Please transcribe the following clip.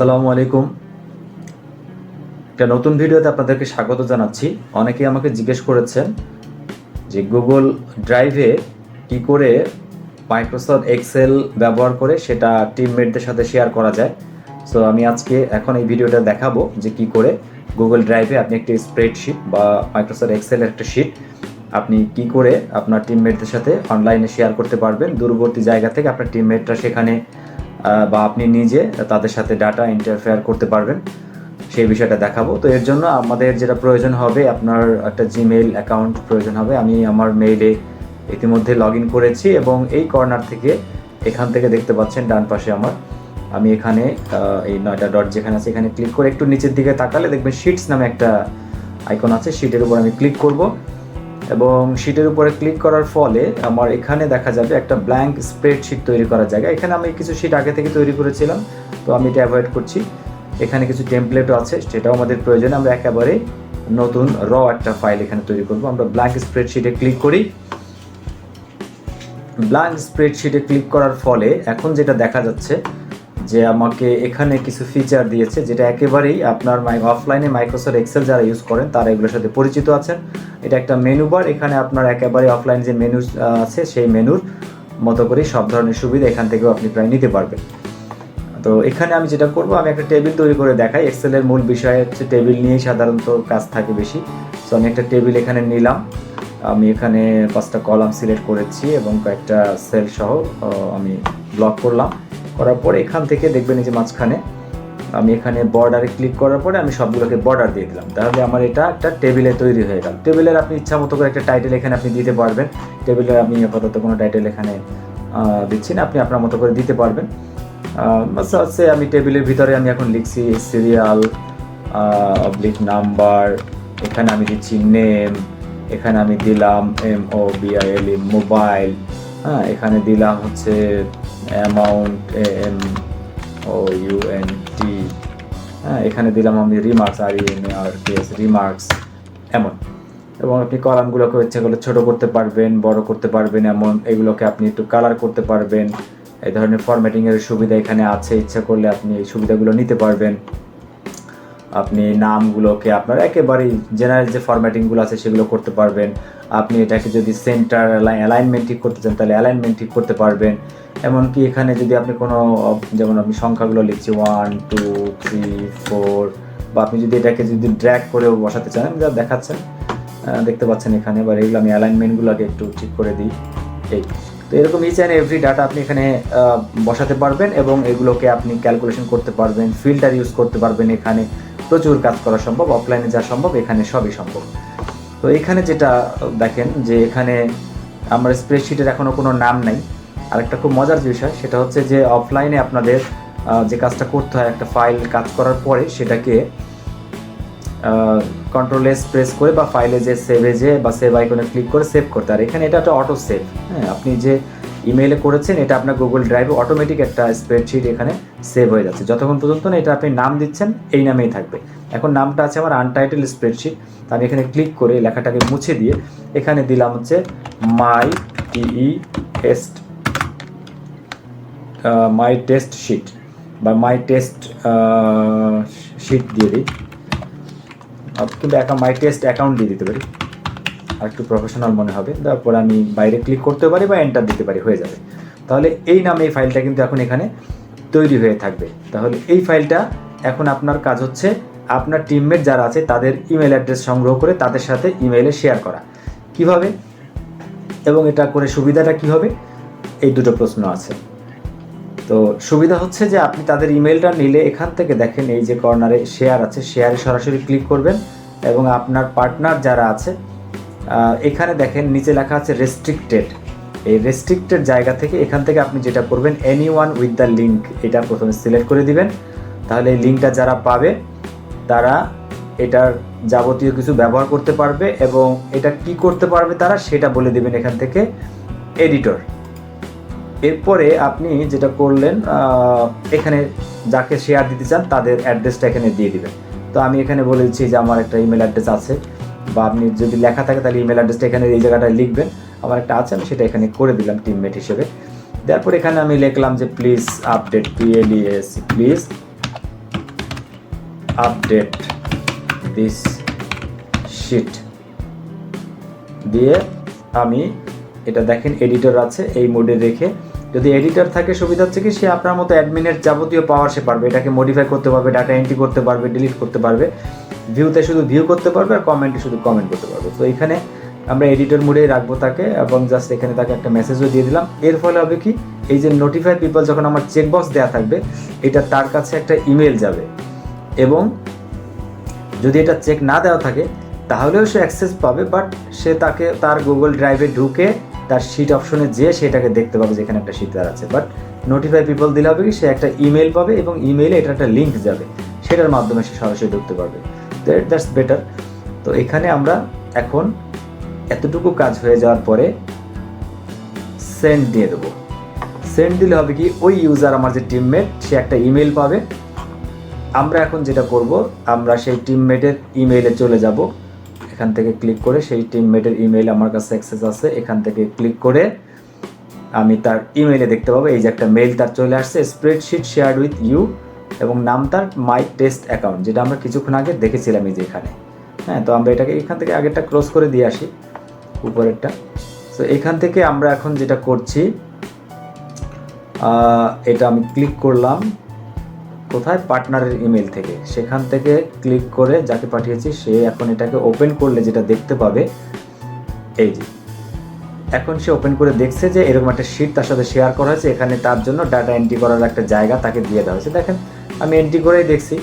আসসালামু আলাইকুম। একটা নতুন ভিডিওতে আপনাদেরকে স্বাগত জানাচ্ছি। অনেকেই আমাকে জিজ্ঞেস করেছেন যে গুগল ড্রাইভে কি করে মাইক্রোসফট এক্সেল ব্যবহার করে সেটা টিমমেটদের সাথে শেয়ার করা যায়। সো আমি আজকে এখন এই ভিডিওটা দেখাবো যে কি করে গুগল ড্রাইভে আপনি একটি স্প্রেডশিট বা মাইক্রোসফট এক্সেল একটা শিট আপনি কি করে আপনার টিমমেটদের সাথে অনলাইনে শেয়ার করতে পারবেন। দূরবর্তী জায়গা থেকে আপনার টিমমেটরা সেখানে বা আপনি নিজে তাদের সাথে ডাটা ইন্টারফেয়ার করতে পারবেন। সেই বিষয়টা দেখাবো। তো এর জন্য আমাদের যেটা প্রয়োজন হবে, আপনার একটা জিমেইল অ্যাকাউন্ট প্রয়োজন হবে। আমি আমার মেইলে ইতিমধ্যে লগ ইন করেছি এবং এই কর্নার থেকে এখান থেকে দেখতে পাচ্ছেন ডান পাশে আমার। আমি এখানে এই নয়টা ডট যেখানে আছে, এখানে ক্লিক করে একটু নিচের দিকে তাকালে দেখবেন শিটস নামে একটা আইকন আছে। শিটের উপর আমি ক্লিক করব। এবং শিটের উপরে ক্লিক করার ফলে আমার এখানে দেখা যাবে একটা ব্ল্যাঙ্ক স্প্রেডশিট তৈরি করার জায়গা। এখানে আমি কিছু শিট আগে থেকে তৈরি করেছিলাম, তো আমি এটা অ্যাভয়েড করছি। এখানে কিছু টেমপ্লেটও আছে, সেটাও আমাদের প্রয়োজন। আমরা একেবারে নতুন র একটা ফাইল এখানে তৈরি করব। আমরা ব্ল্যাঙ্ক স্প্রেডশিটে ক্লিক করি। ব্ল্যাঙ্ক স্প্রেডশিটে ক্লিক করার ফলে এখন যেটা দেখা যাচ্ছে যে আমাকে এখানে কিছু ফিচার দিয়েছে, যেটা একেবারেই আপনার মাই অফলাইনে মাইক্রোসফট এক্সেল যারা ইউজ করেন, তারা এগুলোর সাথে পরিচিত আছেন। এটা একটা মেনু বার এখানে আপনার একেবারে অফলাইন যে মেনু আছে, সেই মেনুর মতো করেই সব ধরনের সুবিধা এখান থেকেও আপনি প্রায় নিতে পারবেন। তো এখানে আমি যেটা করব, আমি একটা টেবিল তৈরি করে দেখাই। এক্সেলের মূল বিষয় হচ্ছে টেবিল নিয়েই সাধারণত কাজ থাকে বেশি। সো আমি একটা টেবিল এখানে নিলাম। আমি এখানে পাঁচটা কলাম সিলেক্ট করেছি এবং কয়েকটা সেল সহ আমি ব্লক করলাম। করার পরে এখান থেকে দেখবেন এই যে মাঝখানে, আমি এখানে বর্ডারে ক্লিক করার পরে আমি সবগুলোকে বর্ডার দিয়ে দিলাম। তাহলে আমার এটা একটা টেবিলে তৈরি হয়ে গেল। টেবিলের আপনি ইচ্ছা মতো করে একটা টাইটেল এখানে আপনি দিতে পারবেন। টেবিলের আমি আপাতত কোনো টাইটেল এখানে দিচ্ছি না। আপনি আপনার মতো করে দিতে পারবেন। আচ্ছা হচ্ছে আমি টেবিলের ভিতরে আমি এখন লিখছি সিরিয়াল অবলিক নাম্বার এখানে আমি দিচ্ছি নেম এখানে আমি দিলাম এম ও বিআইএল মোবাইল হ্যাঁ এখানে দিলাম হচ্ছে amount A M O U N T হ্যাঁ এখানে দিলাম আমি remarks R M R K S remarks এমন। এবং আপনি কলামগুলোকে ইচ্ছে করলে ছোটো করতে পারবেন, বড় করতে পারবেন, এমন এগুলোকে আপনি একটু কালার করতে পারবেন। এই ধরনের ফরম্যাটিংয়ের সুবিধা এখানে আছে, ইচ্ছা করলে আপনি এই সুবিধাগুলো নিতে পারবেন। আপনি নামগুলোকে আপনার একেবারেই জেনারেল যে ফরম্যাটিংগুলো আছে সেগুলো করতে পারবেন। আপনি এটাকে যদি সেন্টার অ্যালাইনমেন্ট ঠিক করতে চান, তাহলে অ্যালাইনমেন্ট ঠিক করতে পারবেন। এমনকি এখানে যদি আপনি কোনো, যেমন আমি সংখ্যাগুলো লিখছি ওয়ান টু থ্রি ফোর বা আপনি যদি এটাকে যদি ড্র্যাগ করেও বসাতে চান যা দেখাচ্ছেন দেখতে পাচ্ছেন এখানে, এবার এগুলো আমি অ্যালাইনমেন্টগুলোকে একটু ঠিক করে দিই। এই, তো এরকম ইচ অ্যান্ড এভরি ডাটা আপনি এখানে বসাতে পারবেন এবং এগুলোকে আপনি ক্যালকুলেশন করতে পারবেন ফিল্টার ইউজ করতে পারবেন এখানে। প্রচুর কাজ করা সম্ভব অফলাইনে যা সম্ভব, এখানে সবই সম্ভব। তো এখানে যেটা দেখেন যে এখানে আমার স্প্রেডশিটের এখনও কোনো নাম নাই। আরেকটা খুব মজার বিষয়, সেটা হচ্ছে যে অফলাইনে আপনাদের যে কাজটা করতে হয়, একটা ফাইল কাজ করার পরে সেটাকে কন্ট্রোল এস প্রেস করে বা ফাইলে যে সেভে যে বা সেভ আইকনে ক্লিক করে সেভ করতে আর এখানে এটা একটা অটো সেভ হ্যাঁ? আপনি যে ইমেইলে করেছেন, এটা আপনার গুগল ড্রাইভে অটোমেটিক একটা স্প্রেডশিট এখানে সেভ হয়ে যাচ্ছে। যতক্ষণ পর্যন্ত না এটা আপনি নাম দিচ্ছেন, এই নামেই থাকবে। এখন নামটা আছে আমার আনটাইটেল স্প্রেডশিট আমি এখানে ক্লিক করে লেখাটাকে মুছে দিয়ে এখানে দিলাম হচ্ছে my T E test my test sheet বা মাই টেস্ট শিট দিয়ে দিই। কিন্তু একটা মাই টেস্ট অ্যাকাউন্ট দিয়ে দিতে পারি। আর একটু প্রফেশনাল মনে হবে। তারপর আমি বাইরে ক্লিক করতে পারি বা এন্টার দিতে পারি, হয়ে যাবে। তাহলে এই নামে এই ফাইলটা কিন্তু এখন এখানে তৈরি হয়ে থাকবে। তাহলে এই ফাইলটা এখন আপনার কাজ হচ্ছে আপনার টিমমেট যারা আছে, তাদের ইমেল অ্যাড্রেস সংগ্রহ করে তাদের সাথে ইমেইলে শেয়ার করা। কীভাবে? এবং এটা করে সুবিধাটা কি হবে এই দুটো প্রশ্ন আছে। তো সুবিধা হচ্ছে যে, আপনি তাদের ইমেলটা নিলে এখান থেকে দেখেন এই যে কর্নারে শেয়ার আছে শেয়ারে সরাসরি ক্লিক করবেন এবং আপনার পার্টনার যারা আছে এখানে দেখেন নিচে লেখা আছে রেস্ট্রিক্টেড এই রেস্ট্রিক্টেড জায়গা থেকে এখান থেকে আপনি যেটা করবেন any one with the link এটা প্রথমে সিলেক্ট করে দিবেন। তাহলে এই লিঙ্কটা যারা পাবে তারা এটার যাবতীয় কিছু ব্যবহার করতে পারবে এবং এটা কি করতে পারবে তারা সেটা বলে দেবেন এখান থেকে এডিটর। এরপরে আপনি যেটা করলেন এখানে যাকে শেয়ার দিতে চান তাদের অ্যাড্রেসটা এখানে দিয়ে দিবেন। তো আমি এখানে বলে দিচ্ছি যে আমার একটা ইমেল অ্যাড্রেস আছে বা আপনি যদি লেখা থাকে তাহলে ইমেল অ্যাড্রেসটা এখানে এই জায়গাটায় লিখবেন। আমার একটা আছে, আমি সেটা এখানে করে দিলাম টিমমেট হিসেবে। তারপর এখানে আমি লিখলাম যে please update PLES please update this sheet. দিয়ে আমি এটা দেখেন, এডিটর আছে, এই মোডে রেখে। যদি এডিটর থাকে, সুবিধা হচ্ছে কি, সে আপনার মতো অ্যাডমিনের যাবতীয় পাওয়ার সে পারবে। এটাকে মডিফাই করতে পারবে ডাটা এন্ট্রি করতে পারবে ডিলিট করতে পারবে। ভিউতে শুধু ভিউ করতে পারবে আর কমেন্টে শুধু কমেন্ট করতে পারবে। তো এখানে আমরা এডিটর মোডেই রাখব তাকে এবং জাস্ট এখানে তাকে একটা মেসেজও দিয়ে দিলাম। এর ফলে হবে কি, এই যে নোটিফাই পিপল যখন আমার চেকবক্স দেওয়া থাকবে, এটা তার কাছে একটা ইমেল যাবে। এবং যদি এটা চেক না দেওয়া থাকে, তাহলেও সে অ্যাক্সেস পাবে বাট সে তাকে তার গুগল ড্রাইভে ঢুকে তার শিট অপশনে যেয়ে সেটাকে দেখতে পাবে যেখানে একটা শিট তার আছে। বাট নোটিফাই পিপল দিলে হবে কি, সে একটা ইমেল পাবে এবং ইমেইলে এটা একটা লিঙ্ক যাবে। সেটার মাধ্যমে সে সরাসরি ঢুকতে পারবে। দ্যাটস বেটার তো এখানে আমরা এখন এতটুকু কাজ হয়ে যাওয়ার পরে সেন্ড দিয়ে দেবো। সেন্ড দিলে হবে কি, ওই ইউজার আমার যে টিমমেট সে একটা ইমেল পাবে। আমরা এখন যেটা করব, আমরা সেই টিমমেটের ইমেইলে চলে যাব। এখান থেকে ক্লিক করে সেই টিমমেটের ইমেইল আমার কাছে অ্যাক্সেস আছে। এখান থেকে ক্লিক করে আমি তার ইমেইলে দেখতে পাবো, এই যে একটা মেইল তার চলে আসছে স্প্রেডশিট শেয়ার উইথ ইউ এবং নাম তার মাই টেস্ট অ্যাকাউন্ট যেটা আমরা কিছুক্ষণ আগে দেখেছিলাম এই যে এখানে। হ্যাঁ তো আমরা এটাকে এখান থেকে আগেরটা ক্লোজ করে দিয়ে আসি, উপরেরটা। তো এখান থেকে আমরা এখন যেটা করছি এটা আমি ক্লিক করলাম। কোথায়? পার্টনারের ইমেল থেকে। সেখান থেকে ক্লিক করে যাকে পাঠিয়েছি, সে এখন এটাকে ওপেন করলে যেটা দেখতে পাবে, এই যে। এখন সে ওপেন করে দেখছে যে এরকম একটা শিট তার সাথে শেয়ার করা হয়েছে। এখানে তার জন্য ডাটা এন্ট্রি করার একটা জায়গা তাকে দিয়ে দেওয়া হয়েছে। দেখেন, আমি এন্ট্রি করেই দেখছি।